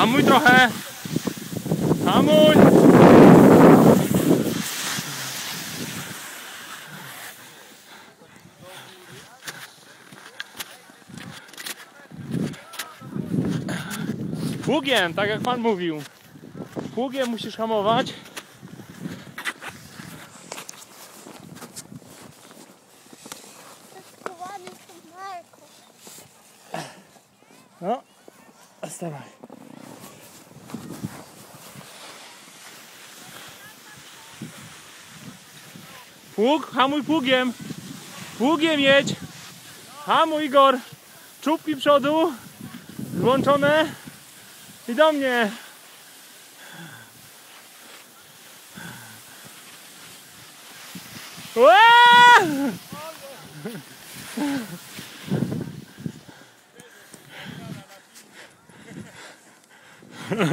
Hamuj trochę. Hamuj. Pługiem, tak jak pan mówił. Pługiem musisz hamować. No, stawaj. Pług, hamuj pługiem. Pługiem jedź. Hamuj Igor. Czubki przodu. Włączone. I do mnie. Ła!